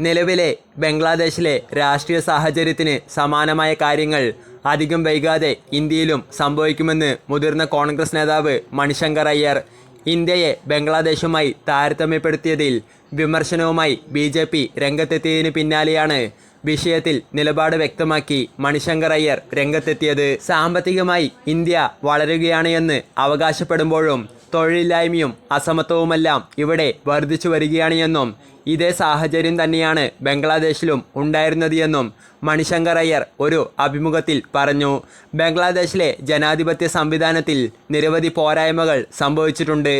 നിലവിലെ ബംഗ്ലാദേശിലെ രാഷ്ട്രീയ സാഹചര്യത്തിന് സമാനമായ കാര്യങ്ങൾ അധികം വൈകാതെ ഇന്ത്യയിലും സംഭവിക്കുമെന്ന് മുതിർന്ന കോൺഗ്രസ് നേതാവ് മണിശങ്കർ അയ്യർ ഇന്ത്യയെ ബംഗ്ലാദേശുമായി താരതമ്യപ്പെടുത്തിയതിൽ വിമർശനവുമായി ബി ജെ പി രംഗത്തെത്തിയതിന് പിന്നാലെയാണ് വിഷയത്തിൽ നിലപാട് വ്യക്തമാക്കി മണിശങ്കർ അയ്യർ രംഗത്തെത്തിയത്. സാമ്പത്തികമായി ഇന്ത്യ വളരുകയാണ് എന്ന് അവകാശപ്പെടുമ്പോഴും തൊഴിലില്ലായ്മയും അസമത്വവുമെല്ലാം ഇവിടെ വർദ്ധിച്ചു വരികയാണ് എന്നും ഇതേ സാഹചര്യം തന്നെയാണ് ബംഗ്ലാദേശിലും ഉണ്ടായിരുന്നത് എന്നും മണിശങ്കർ അയ്യർ ഒരു അഭിമുഖത്തിൽ പറഞ്ഞു. ബംഗ്ലാദേശിലെ ജനാധിപത്യ സംവിധാനത്തിൽ നിരവധി പോരായ്മകൾ സംഭവിച്ചിട്ടുണ്ട്.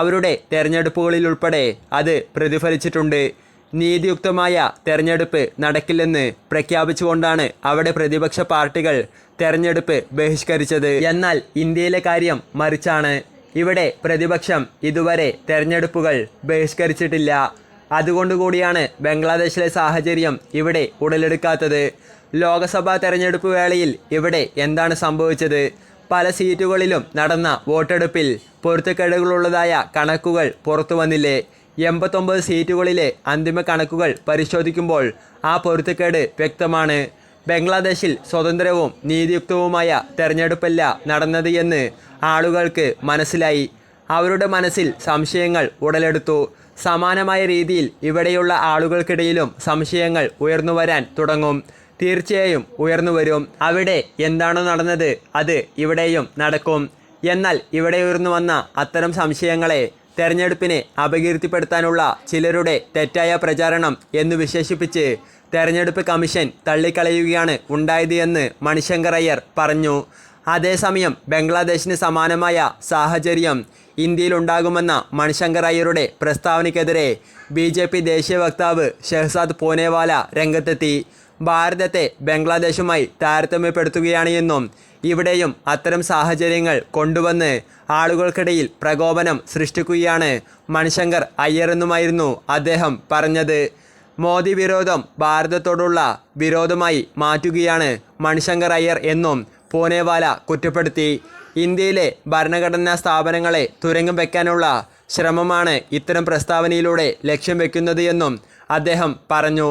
അവരുടെ തെരഞ്ഞെടുപ്പുകളിലുൾപ്പെടെ അത് പ്രതിഫലിച്ചിട്ടുണ്ട്. നീതിയുക്തമായ തെരഞ്ഞെടുപ്പ് നടക്കില്ലെന്ന് പ്രഖ്യാപിച്ചുകൊണ്ടാണ് അവിടെ പ്രതിപക്ഷ പാർട്ടികൾ തെരഞ്ഞെടുപ്പ് ബഹിഷ്കരിച്ചത്. എന്നാൽ ഇന്ത്യയിലെ കാര്യം മറിച്ചാണ്. ഇവിടെ പ്രതിപക്ഷം ഇതുവരെ തെരഞ്ഞെടുപ്പുകൾ ബഹിഷ്കരിച്ചിട്ടില്ല. അതുകൊണ്ടുകൂടിയാണ് ബംഗ്ലാദേശിലെ സാഹചര്യം ഇവിടെ ഉടലെടുക്കാത്തത്. ലോക്സഭാ തെരഞ്ഞെടുപ്പ് വേളയിൽ ഇവിടെ എന്താണ് സംഭവിച്ചത്? പല സീറ്റുകളിലും നടന്ന വോട്ടെടുപ്പിൽ പൊരുത്തക്കേടുകളുള്ളതായ കണക്കുകൾ പുറത്തു വന്നില്ലേ? എൺപത്തൊമ്പത് സീറ്റുകളിലെ അന്തിമ കണക്കുകൾ പരിശോധിക്കുമ്പോൾ ആ പൊരുത്തക്കേട് വ്യക്തമാണ്. ബംഗ്ലാദേശിൽ സ്വതന്ത്രവും നീതിയുക്തവുമായ തെരഞ്ഞെടുപ്പല്ല നടന്നത് എന്ന് ആളുകൾക്ക് മനസ്സിലായി. അവരുടെ മനസ്സിൽ സംശയങ്ങൾ ഉടലെടുത്തു. സമാനമായ രീതിയിൽ ഇവിടെയുള്ള ആളുകൾക്കിടയിലും സംശയങ്ങൾ ഉയർന്നു വരാൻ തുടങ്ങും. തീർച്ചയായും ഉയർന്നു വരും. അവിടെ എന്താണോ നടന്നത് അത് ഇവിടെയും നടക്കും. എന്നാൽ ഇവിടെ ഉയർന്നു വന്ന അത്തരം സംശയങ്ങളെ തെരഞ്ഞെടുപ്പിനെ അപകീർത്തിപ്പെടുത്താനുള്ള ചിലരുടെ തെറ്റായ പ്രചാരണം എന്ന് വിശേഷിപ്പിച്ച് തെരഞ്ഞെടുപ്പ് കമ്മീഷൻ തള്ളിക്കളയുകയാണ് ഉണ്ടായത് എന്ന് മണിശങ്കർ അയ്യർ പറഞ്ഞു. അതേസമയം ബംഗ്ലാദേശിന് സമാനമായ സാഹചര്യം ഇന്ത്യയിലുണ്ടാകുമെന്ന മണിശങ്കർ അയ്യരുടെ പ്രസ്താവനയ്ക്കെതിരെ ബി ജെ പി ദേശീയ വക്താവ് ഷെഹ്സാദ് പോനേവാല രംഗത്തെത്തി. ഭാരതത്തെ ബംഗ്ലാദേശുമായി താരതമ്യപ്പെടുത്തുകയാണ് എന്നും ഇവിടെയും അത്തരം സാഹചര്യങ്ങൾ കൊണ്ടുവന്ന് ആളുകൾക്കിടയിൽ പ്രകോപനം സൃഷ്ടിക്കുകയാണ് മണിശങ്കർ അയ്യറെന്നുമായിരുന്നു അദ്ദേഹം പറഞ്ഞത്. മോദി വിരോധം ഭാരതത്തോടുള്ള വിരോധമായി മാറ്റുകയാണ് മണിശങ്കർ അയ്യർ എന്നും പൂനെവാല കുറ്റപ്പെടുത്തി. ഇന്ത്യയിലെ ഭരണഘടനാ സ്ഥാപനങ്ങളെ തുരങ്കം വയ്ക്കാനുള്ള ശ്രമമാണ് ഇത്തരം പ്രസ്താവനയിലൂടെ ലക്ഷ്യം വെക്കുന്നത് എന്നും അദ്ദേഹം പറഞ്ഞു.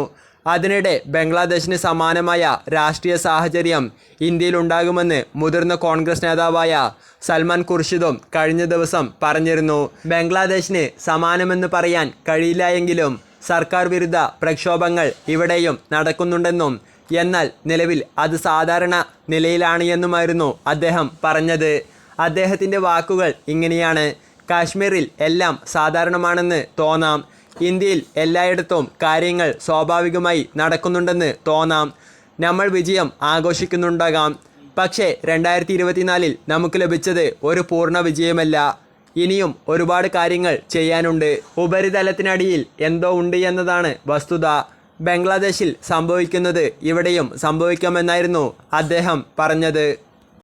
അതിനിടെ ബംഗ്ലാദേശിന് സമാനമായ രാഷ്ട്രീയ സാഹചര്യം ഇന്ത്യയിലുണ്ടാകുമെന്ന് മുതിർന്ന കോൺഗ്രസ് നേതാവായ സൽമാൻ ഖുർഷിദും കഴിഞ്ഞ ദിവസം പറഞ്ഞിരുന്നു. ബംഗ്ലാദേശിന് സമാനമെന്ന് പറയാൻ കഴിയില്ല എങ്കിലും സർക്കാർ വിരുദ്ധ പ്രക്ഷോഭങ്ങൾ ഇവിടെയും നടക്കുന്നുണ്ടെന്നും എന്നാൽ നിലവിൽ അത് സാധാരണ നിലയിലാണ് എന്നുമായിരുന്നു അദ്ദേഹം പറഞ്ഞത്. അദ്ദേഹത്തിന്റെ വാക്കുകൾ ഇങ്ങനെയാണ്. കാശ്മീരിൽ എല്ലാം സാധാരണമാണെന്ന് തോന്നാം. ഇന്ത്യയിൽ എല്ലായിടത്തും കാര്യങ്ങൾ സ്വാഭാവികമായി നടക്കുന്നുണ്ടെന്ന് തോന്നാം. നമ്മൾ വിജയം ആഘോഷിക്കുന്നുണ്ടാകാം. പക്ഷേ രണ്ടായിരത്തി ഇരുപത്തിനാലിൽ നമുക്ക് ലഭിച്ചത് ഒരു പൂർണ വിജയമല്ല. ഇനിയും ഒരുപാട് കാര്യങ്ങൾ ചെയ്യാനുണ്ട്. ഉപരിതലത്തിനടിയിൽ എന്തോ ഉണ്ട് എന്നതാണ് വസ്തുത. ബംഗ്ലാദേശിൽ സംഭവിക്കുന്നത് ഇവിടെയും സംഭവിക്കാമെന്നായിരുന്നു അദ്ദേഹം പറഞ്ഞത്.